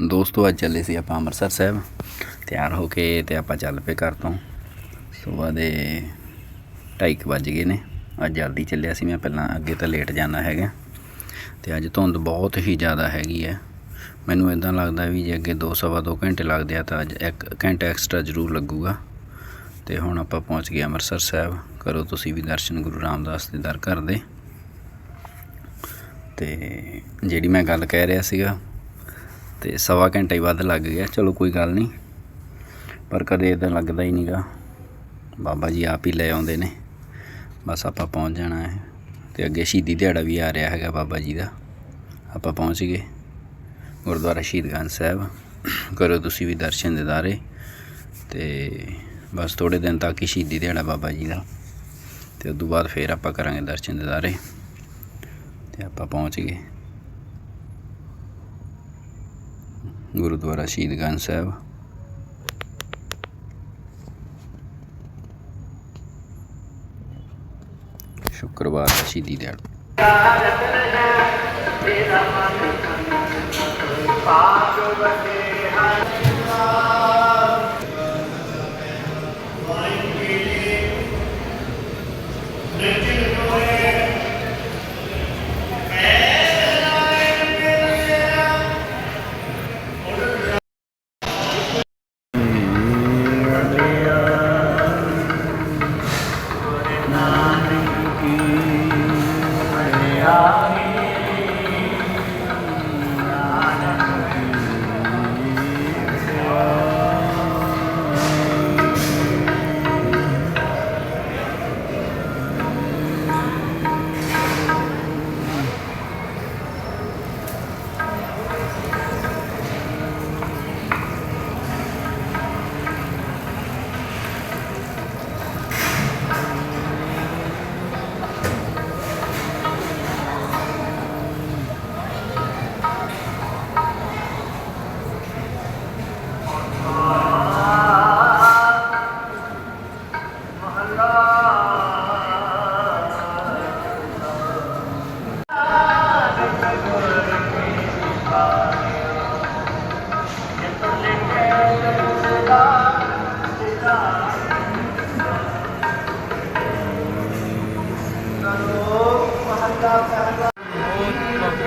ਦੋਸਤੋ, ਅੱਜ ਚੱਲੇ ਸੀ ਆਪਾਂ ਅੰਮ੍ਰਿਤਸਰ ਸਾਹਿਬ। ਤਿਆਰ ਹੋ ਕੇ ਤੇ ਆਪਾਂ ਚੱਲ ਪਏ ਘਰ ਤੋਂ। ਸਵੇਰ ਦੇ 2:30 ਵੱਜ ਗਏ ਨੇ। ਅੱਜ ਜਲਦੀ ਚੱਲਿਆ ਸੀ ਮੈਂ, ਪਹਿਲਾਂ ਅੱਗੇ ਤਾਂ ਲੇਟ ਜਾਣਾ ਹੈਗਾ। ਤੇ ਅੱਜ ਧੁੰਦ ਬਹੁਤ ਹੀ ਜ਼ਿਆਦਾ ਹੈਗੀ ਹੈ। ਮੈਨੂੰ ਇਦਾਂ ਲੱਗਦਾ ਵੀ ਜੇ ਅੱਗੇ 2 ਸਵਾ 2 ਘੰਟੇ ਲੱਗਦੇ ਆ ਤਾਂ ਅੱਜ 1 ਘੰਟਾ ਐਕਸਟਰਾ ਜ਼ਰੂਰ ਲੱਗੂਗਾ। ਤੇ ਹੁਣ ਆਪਾਂ ਪਹੁੰਚ ਗਏ ਅੰਮ੍ਰਿਤਸਰ ਸਾਹਿਬ। ਕਰੋ ਤੁਸੀਂ ਵੀ ਦਰਸ਼ਨ, ਗੁਰੂ ਰਾਮਦਾਸ ਦੇ ਦਰ ਘਰ ਦੇ। ਤੇ ਜਿਹੜੀ ਮੈਂ ਗੱਲ ਕਹਿ ਰਿਹਾ ਸੀਗਾ ਤੇ ਸਵਾ ਘੰਟੇ ਹੀ ਵੱਧ ਲੱਗ ਗਿਆ। ਚਲੋ ਕੋਈ ਗੱਲ ਨਹੀਂ। ਪਰ ਕਦੇ ਇਦਾਂ ਲੱਗਦਾ ਹੀ ਨਹੀਂਗਾ ਬਾਬਾ ਜੀ ਆਪ ਹੀ ਲੈ ਆਉਂਦੇ ਨੇ। ਬਸ ਆਪਾਂ ਪਹੁੰਚ ਜਾਣਾ ਹੈ। ਤੇ ਅੱਗੇ ਸ਼ਹੀਦੀ ਦਿਹਾੜਾ ਵੀ ਆ ਰਿਹਾ ਹੈਗਾ ਬਾਬਾ ਜੀ ਦਾ। ਆਪਾਂ ਪਹੁੰਚ ਗਏ। ਗੁਰਦੁਆਰਾ ਸ਼ਹੀਦਗੰਜ ਸਾਹਿਬ। ਕਰੋ ਤੁਸੀਂ ਵੀ ਦਰਸ਼ਨ ਦਿਦਾਰੇ। ਤੇ ਬਸ ਥੋੜੇ ਦਿਨ ਤੱਕ ਹੀ ਸ਼ਹੀਦੀ ਦਿਹਾੜਾ ਬਾਬਾ ਜੀ ਦਾ। ਤੇ ਉਸ ਤੋਂ ਬਾਅਦ ਫੇਰ ਆਪਾਂ ਕਰਾਂਗੇ ਦਰਸ਼ਨ ਦਿਦਾਰੇ। ਤੇ ਆਪਾਂ ਪਹੁੰਚ ਗਏ। ਗੁਰਦੁਆਰਾ ਸ਼ਹੀਦਗੰਜ ਸਾਹਿਬ। ਸ਼ੁੱਕਰਵਾਰ ਸ਼ਹੀਦੀ ਦਿਹਾੜਾ। 야.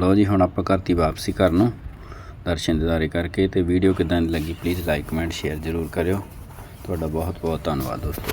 ਲਓ ਜੀ, ਹੁਣ ਆਪਾਂ ਕਰਤੀ ਵਾਪਸੀ ਘਰ ਨੂੰ ਦਰਸ਼ਨ ਦਿਦਾਰੇ ਕਰਕੇ ਤੇ ਵੀਡੀਓ ਕਿਦਾਂ ਦੀ ਲੱਗੀ ਪਲੀਜ਼ ਲਾਈਕ ਕਮੈਂਟ ਸ਼ੇਅਰ ਜ਼ਰੂਰ ਕਰਿਓ। ਤੁਹਾਡਾ ਬਹੁਤ ਬਹੁਤ ਧੰਨਵਾਦ ਦੋਸਤੋ।